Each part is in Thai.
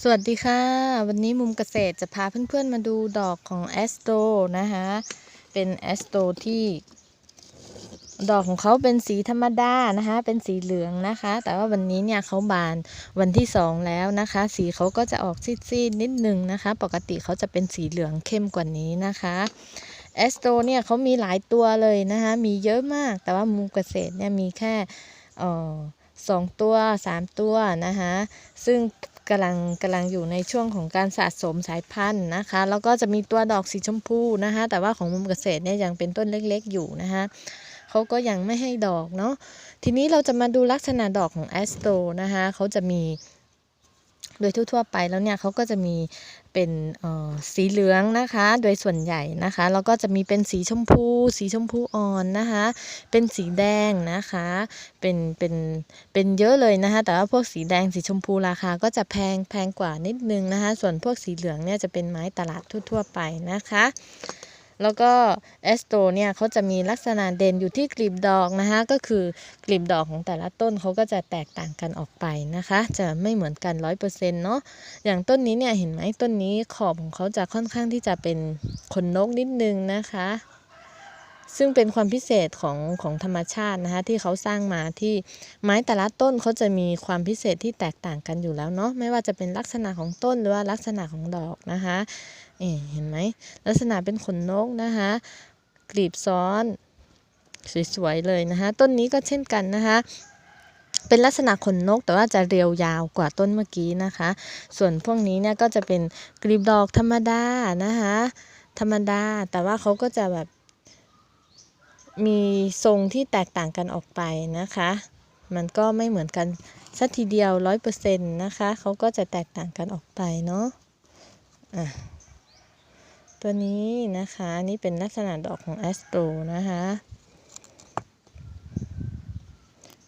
สวัสดีค่ะ วันนี้มุมเกษตรจะพาเพื่อนๆมาดูดอกของแอสโตนะคะเป็นแอสโตที่ ดอกของเขาเป็นสีธรรมดานะคะเป็นสีเหลืองนะคะ แต่ว่าวันนี้เนี่ยเขาบานวันที่สองแล้วนะคะ สีเขาก็จะออกซีดๆนิดนึงนะคะ ปกติเขาจะเป็นสีเหลืองเข้มกว่านี้นะคะแอสโตเนี่ยเขามีหลายตัวเลยนะคะมีเยอะมาก แต่ว่ามุมเกษตรเนี่ยมีแค่เอ่อสองตัวสามตัวนะคะซึ่ง กำลังกำลังอยู่ในช่วงของการสะสมสายพันธุ์นะคะ แล้วก็จะมีตัวดอกสีชมพูนะคะ แต่ว่าของมุมเกษตรเนี่ยยังเป็นต้นเล็กๆอยู่นะคะเขาก็ยังไม่ให้ดอกเนาะทีนี้เราจะมาดูลักษณะดอกของแอสโตนะคะเขาจะมี โดยทั่วๆไปแล้วเนี่ยเขาก็จะมีเป็นสีเหลืองนะคะ โดยส่วนใหญ่นะคะแล้วก็จะมีเป็นสีชมพู สีชมพูอ่อนนะคะ เป็นสีแดงนะคะ เป็นเป็นเป็นเยอะเลยนะคะ แต่ว่าพวกสีแดงสีชมพูราคาก็จะแพงแพงกว่านิดนึงนะคะ ส่วนพวกสีเหลืองเนี่ยจะเป็นไม้ตลาดทั่ว ๆ ไปนะคะ แล้วก็แอสโตเนี่ยเขาจะมีลักษณะเด่นอยู่ที่กลีบดอกนะคะก็คือกลีบดอกของแต่ละต้นเขาก็จะแตกต่างกันออกไปนะคะ จะไม่เหมือนกันร้อยเปอร์เซ็นต์เนาะอย่างต้นนี้เนี่ยเห็นไหมต้นนี้ขอบของเขาจะค่อนข้างที่จะเป็นขนนกนิดนึงนะคะ ซึ่งเป็นความพิเศษของของธรรมชาตินะคะที่เขาสร้างมาที่ไม้แต่ละต้นเขาจะมีความพิเศษที่แตกต่างกันอยู่แล้วเนาะไม่ว่าจะเป็นลักษณะของต้นหรือว่าลักษณะของดอกนะคะเห็นไหมลักษณะเป็นขนนกนะคะกลีบซ้อนสวยๆเลยนะคะต้นนี้ก็เช่นกันนะคะเป็นลักษณะขนนกแต่ว่าจะเรียวยาวกว่าต้นเมื่อกี้นะคะ ส่วนพวกนี้เนี่ยก็จะเป็นกลีบดอกธรรมดานะคะธรรมดา แต่ว่าเขาก็จะแบบ มีทรงที่แตกต่างกันออกไปนะคะ มันก็ไม่เหมือนกันสักทีเดียวร้อยเปอร์เซ็นต์นะคะเขาก็จะแตกต่างกันออกไปเนาะะตัวนี้นะคะนี่เป็นลักษณะดอกของแอสโตรนะคะ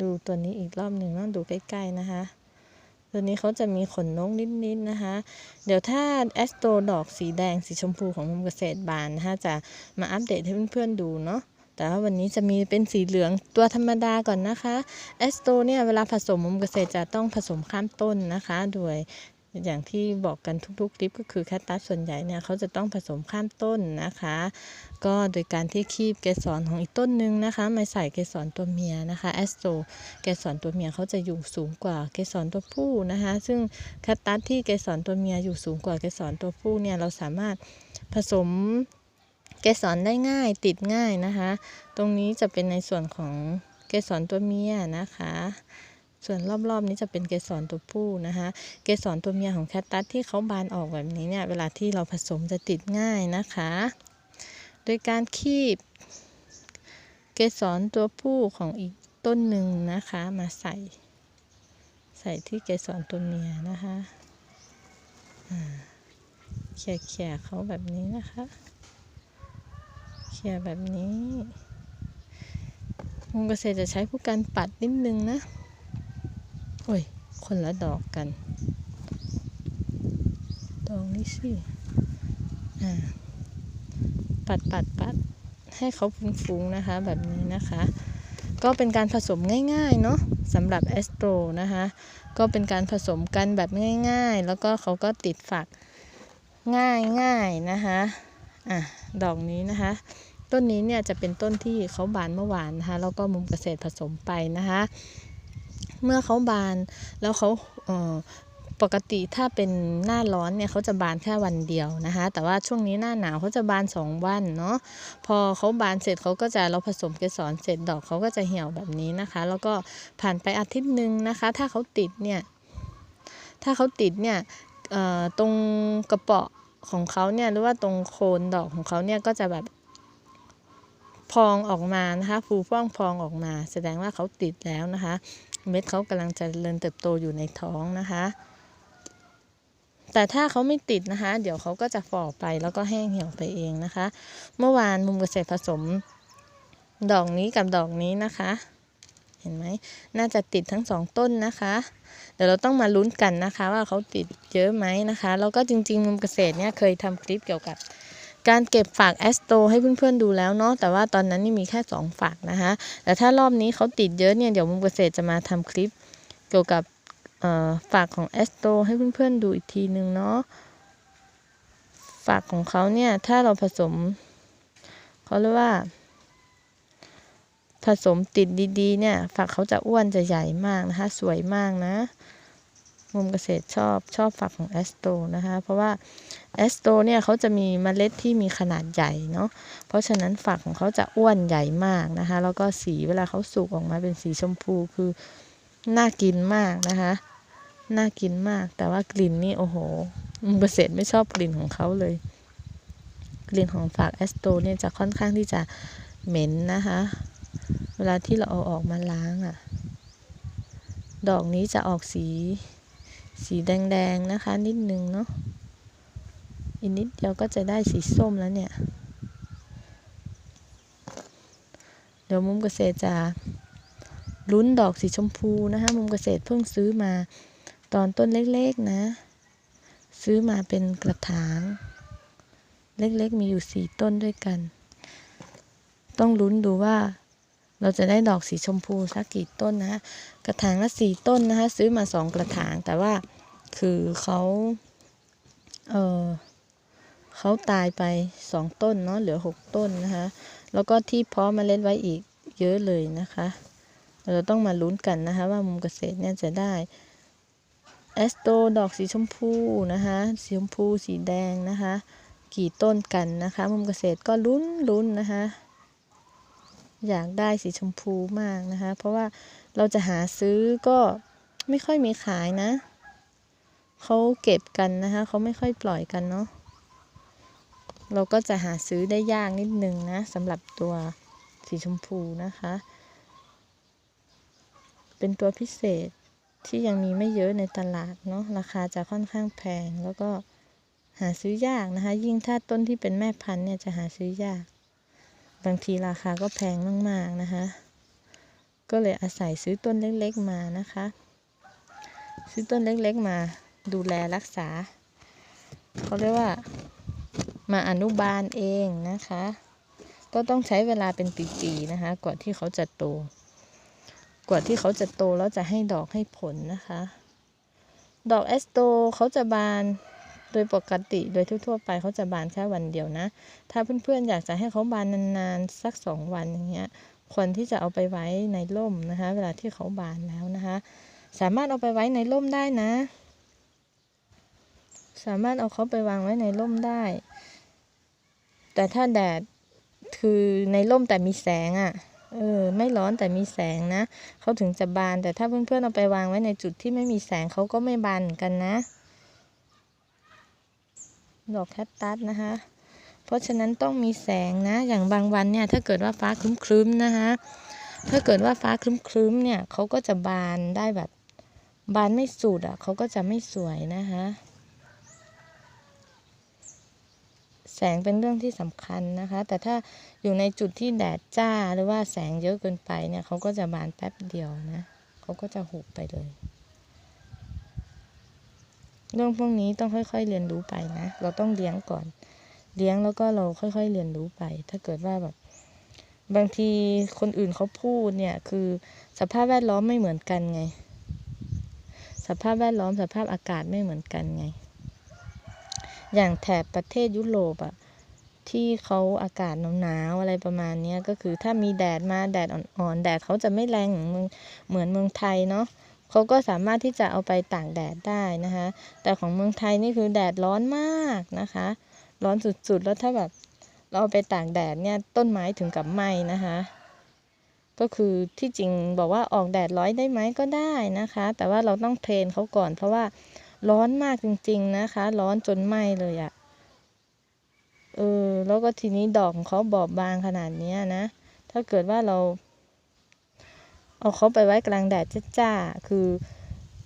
ดูตัวนี้อีกรอบหนึ่งต้องดูใกล้ๆนะคะตัวนี้เขาจะมีขนนกนิดๆนะคะ เดี๋ยวถ้าแอสโตรดอกสีแดงสีชมพูของมุมเกษตรบานนะคะจะมาอัปเดตให้เพื่อนๆดูเนาะ แต่ว่าวันนี้จะมีเป็นสีเหลืองตัวธรรมดาก่อนนะคะแอสโตเนี่ยเวลาผสมมุมเกษตรจะต้องผสมข้ามต้นนะคะโดยอย่างที่บอกกันทุกๆคลิปก็คือแคตตัสส่วนใหญ่เนี่ยเขาจะต้องผสมข้ามต้นนะคะ ก็โดยการที่คีบเกสรของอีกต้นหนึ่งนะคะมาใส่เกสรตัวเมียนะคะแอสโตเกสรตัวเมียเขาจะอยู่สูงกว่าเกสรตัวผู้นะคะ ซึ่งแคตตัสที่เกสรตัวเมียอยู่สูงกว่าเกสรตัวผู้เนี่ยเราสามารถผสม เกสรได้ง่ายติดง่ายนะคะ ตรงนี้จะเป็นในส่วนของเกสรตัวเมียนะคะ ส่วนรอบๆนี้จะเป็นเกสรตัวผู้นะคะ เกสรตัวเมียของแคตตัสที่เขาบานออกแบบนี้เนี่ยเวลาที่เราผสมจะติดง่ายนะคะ โดยการคีบ เกสรตัวผู้ของอีกต้นหนึ่งนะคะมาใส่ ใส่ที่เกสรตัวเมียนะคะเขี่ยๆเขาแบบนี้นะคะ เขี่ยแบบนี้มุงเกษตรจะใช้ผู้การปัดนิดนึงนะ โอ้ย คนละดอกกันดอกนี้สิ อ่า ปัดปัดปัดให้เขาฟุ้งๆนะคะ แบบนี้นะคะ ก็เป็นการผสมง่ายๆ เนาะสำหรับแอสโตรนะคะ ก็เป็นการผสมกันแบบง่ายๆ แล้วก็เขาก็ติดฝักง่ายๆนะคะ อะ ดอกนี้นะคะ ต้นนี้เนี่ยจะเป็นต้นที่เขาบานเมื่อวานนะคะแล้วก็มุมเกษตรผสมไปนะคะ เมื่อเขาบานแล้วเขาเปกติถ้าเป็นหน้าร้อนเนี่ยเขาจะบานแค่วันเดียวนะคะ แต่ว่าช่วงนี้หน้าหนาวเขาจะบานสองวันเนาะพอเขาบานเสร็จเขาก็จะเราผสมเกสรเสร็จดอกเขาก็จะเหี่ยวแบบนี้นะคะ แล้วก็ผ่านไปอาทิตย์หนึ่งนะคะ ถ้าเขาติดเนี่ยถ้าเขาติดเนี่ยตรงกระเปาะของเขาเนี่ยหรือว่าตรงโคนดอกของเขาเนี่ยก็จะแบบ พองออกมานะคะฟูฟ่องพองออกมา แสดงว่าเขาติดแล้วนะคะ เม็ดเขากำลังจะเริญเติบโตอยู่ในท้องนะคะ แต่ถ้าเขาไม่ติดนะคะ เดี๋ยวเขาก็จะฝ่อไปแล้วก็แห้งเหี่ยวไปเองนะคะ เมื่อวานมุมเกษตรผสมดอกนี้กับดอกนี้นะคะ เห็นไหมน่าจะติดทั้งสองต้นนะคะ เดี๋ยวเราต้องมาลุ้นกันนะคะ ว่าเขาติดเยอะไหมนะคะ แล้วก็จริงๆมุมเกษตรเนี่ยเคยทำคลิปเกี่ยวกับ การเก็บฝากแอสโตให้เพื่อนๆดูแล้วเนาะแต่ว่าตอนนั้นนี่มีแค่ 2 ฝากนะคะแต่ถ้ารอบนี้เขาติดเยอะเนี่ยเดี๋ยวมุมเกษตรจะมาทำคลิป เกี่ยวกับฝากของแอสโตให้เพื่อนๆดูอีกทีนึงเนาะฝากของเขาเนี่ยถ้าเราผสมเขาเรียกว่า ผสมติดดีๆ เนี่ยฝักเขาจะอ้วนจะใหญ่มากนะคะ สวยมากนะมุมเกษตรชอบชอบฝักของแอสโตนะคะ เพราะว่า แอสโตเนี่ยเขาจะมีเมล็ดที่มีขนาดใหญ่เนาะเพราะฉะนั้นฝักของเขาจะอ้วนใหญ่มากนะคะ แล้วก็สีเวลาเขาสุกออกมาเป็นสีชมพูคือน่ากินมากนะคะน่ากินมาก แต่ว่ากลิ่นนี่โอ้โหมุมเกษตรไม่ชอบกลิ่นของเขาเลย กลิ่นของฝักแอสโตเนี่ยจะค่อนข้างที่จะเหม็นนะคะ เวลาที่เราเอาออกมาล้างอะ่ะ ดอกนี้จะออกสี สีแดงๆนะคะ นิดนึงเนาะ อีกนิดเดียวก็จะได้สีส้มแล้วเนี่ย เดี๋ยวมุมเกษตรจะลุ้นดอกสีชมพูนะคะมุมเกษตรเพิ่งซื้อมาตอนต้นเล็กๆนะ ซื้อมาเป็นกระถาง เล็กๆมีอยู่สี่ต้นด้วยกัน ต้องลุ้นดูว่าเราจะได้ดอกสีชมพูสักกี่ต้นนะ กระถางละสี่ต้นนะคะ ซื้อมาสองกระถางแต่ว่าคือเขาเออ เขาตายไปสองต้นเนาะเหลือหกต้นนะคะ แล้วก็ที่เพาะเมล็ดไว้อีกเยอะเลยนะคะ เราต้องมาลุ้นกันนะคะ ว่ามุมเกษตรเนี่ยจะได้แอสโตดอกสีชมพูนะคะสีชมพูสีแดงนะคะ กี่ต้นกันนะคะ มุมเกษตรก็ลุ้นลุ้นนะคะ อยากได้สีชมพูมากนะคะ เพราะว่าเราจะหาซื้อก็ไม่ค่อยมีขายนะเขาเก็บกันนะคะเขาไม่ค่อยปล่อยกันเนาะ เราก็จะหาซื้อได้ยากนิดนึงนะสำหรับตัวสีชมพูนะคะ เป็นตัวพิเศษที่ยังมีไม่เยอะในตลาดเนาะราคาจะค่อนข้างแพง แล้วก็หาซื้อยากนะคะ ยิ่งถ้าต้นที่เป็นแม่พันธุ์เนี่ยจะหาซื้อยาก บางทีราคาก็แพงมากๆนะคะ ก็เลยอาศัยซื้อต้นเล็กๆมานะคะ ซื้อต้นเล็กๆมาดูแลรักษาเขาเรียกว่า มาอนุบาลเองนะคะ ก็ต้องใช้เวลาเป็นปีๆนะคะ กว่าที่เขาจะโต กว่าที่เขาจะโตแล้วจะให้ดอกให้ผลนะคะ ดอกแอสโตเขาจะบานโดยปกติโดยทั่วๆไปเขาจะบานแค่วันเดียวนะ ถ้าเพื่อนๆอยากจะให้เขาบานนานๆ สักสองวันอย่างเงี้ยควรที่จะเอาไปไว้ในร่มนะคะ เวลาที่เขาบานแล้วนะคะ สามารถเอาไปไว้ในร่มได้นะ สามารถเอาเขาไปวางไว้ในร่มได้ แต่ถ้าแดดคือในร่มแต่มีแสงอะ่ะ เออ ไม่ร้อนแต่มีแสงนะ เขาถึงจะบาน แต่ถ้าเพื่อนๆเอาไปวางไว้ในจุดที่ไม่มีแสงเขาก็ไม่บานกันนะ ดอกแคคตัสนะคะ เพราะฉะนั้นต้องมีแสงนะ อย่างบางวันเนี่ย ถ้าเกิดว่าฟ้าครึ้มๆนะคะ ถ้าเกิดว่าฟ้าครึ้มๆเนี่ยเขาก็จะบานได้แบบบานไม่สุดอะเขาก็จะไม่สวยนะคะ แสงเป็นเรื่องที่สำคัญนะคะ แต่ถ้าอยู่ในจุดที่แดดจ้าหรือว่าแสงเยอะเกินไปเนี่ยเขาก็จะบานแป๊บเดียวนะเขาก็จะหุบไปเลย เรื่องพวกนี้ต้องค่อย ๆ เรียนรู้ไปนะ เราต้องเลี้ยงก่อน เลี้ยงแล้วก็เราค่อย ๆ เรียนรู้ไป ถ้าเกิดว่าแบบบางทีคนอื่นเขาพูดเนี่ยคือสภาพแวดล้อมไม่เหมือนกันไง สภาพแวดล้อมสภาพอากาศไม่เหมือนกันไง อย่างแถบประเทศยุโรปอะที่เขาอากาศหนาวๆอะไรประมาณนี้ก็คือถ้ามีแดดมาแดดอ่อนๆแดดเขาจะไม่แรงเหมือนเมืองเหมือนเมืองไทยเนาะเขาก็สามารถที่จะเอาไปตากแดดได้นะคะ แต่ของเมืองไทยนี่คือแดดร้อนมากนะคะ ร้อนสุดๆ แล้วถ้าแบบเราเอาไปตากแดดเนี่ยต้นไม้ถึงกับไหม้นะคะ ก็คือที่จริงบอกว่าออกแดดร้อยได้ไหมก็ได้นะคะ แต่ว่าเราต้องเทรนเขาก่อนเพราะว่า ร้อนมากจริง ๆ นะคะ ร้อนจนไหม้เลยอะ่ะเออแล้วก็ทีนี้ดอกของเขาบอบบางขนาดนี้นะ ถ้าเกิดว่าเรา เอาเขาไปไว้กลางแดดจ้าๆคือ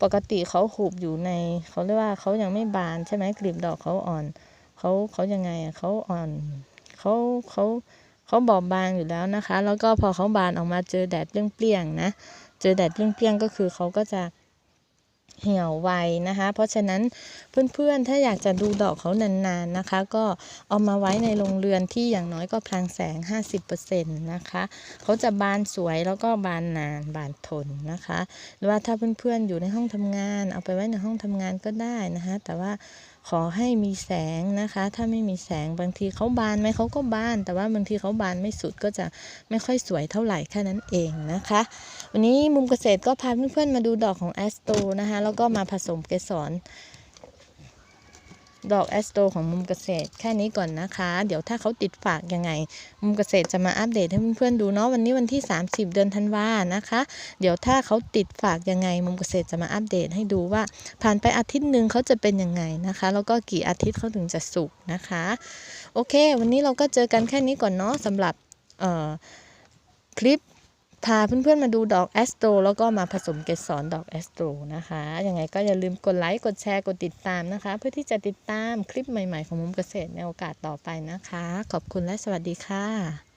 ปกติเขาหุบอยู่ใน เขาเรียกว่าเขายังไม่บานใช่ไหมกลีบดอกเขาอ่อนเขาเขายังไงอะเขาอ่อนเขาเขาเขาบอบบางอยู่แล้วนะคะ แล้วก็พอเขาบานออกมาเจอแดดเปรี้ยงๆนะ เจอแดดเปรี้ยงๆก็คือเขาก็จะ เหี่ยวไวนะคะ เพราะฉะนั้นเพื่อนๆ ถ้าอยากจะดูดอกเขานานๆนะคะ ก็เอามาไว้ในโรงเรือนที่อย่างน้อยก็พลังแสง 50%นะคะเขาจะบานสวยแล้วก็บานนานบานทนนะคะหรือว่าถ้าเพื่อนๆอยู่ในห้องทำงาน เอาไปไว้ในห้องทำงานก็ได้นะคะแต่ว่า ขอให้มีแสงนะคะ ถ้าไม่มีแสงบางทีเขาบานไหมเขาก็บาน แต่ว่าบางทีเขาบานไม่สุดก็จะไม่ค่อยสวยเท่าไหร่แค่นั้นเองนะคะ วันนี้มุมเกษตรก็พาเพื่อนๆมาดูดอกของแอสโตนะคะ แล้วก็มาผสมเกสร ดอกแอสโตของมุมเกษตร แค่นี้ก่อนนะคะ เดี๋ยวถ้าเขาติดฝากยังไง มุมเกษตรจะมาอัปเดตให้เพื่อนๆดูเนาะวันนี้วันที่ 30 เดือนธันวานะคะ เดี๋ยวถ้าเขาติดฝากยังไง มุมเกษตรจะมาอัปเดตให้ดูว่า ผ่านไปอาทิตย์หนึ่งเขาจะเป็นยังไงนะคะ แล้วก็กี่อาทิตย์เขาถึงจะสุกนะคะ โอเค วันนี้เราก็เจอกันแค่นี้ก่อนเนาะสำหรับคลิป พาเพื่อนๆมาดูดอกแอสโตรแล้วก็มาผสมเกสรดอกแอสโตรนะคะยังไงก็อย่าลืมกดไลค์กดแชร์กดติดตามนะคะ เพื่อที่จะติดตามคลิปใหม่ๆของมุมเกษตรในโอกาสต่อไปนะคะ ขอบคุณและสวัสดีค่ะ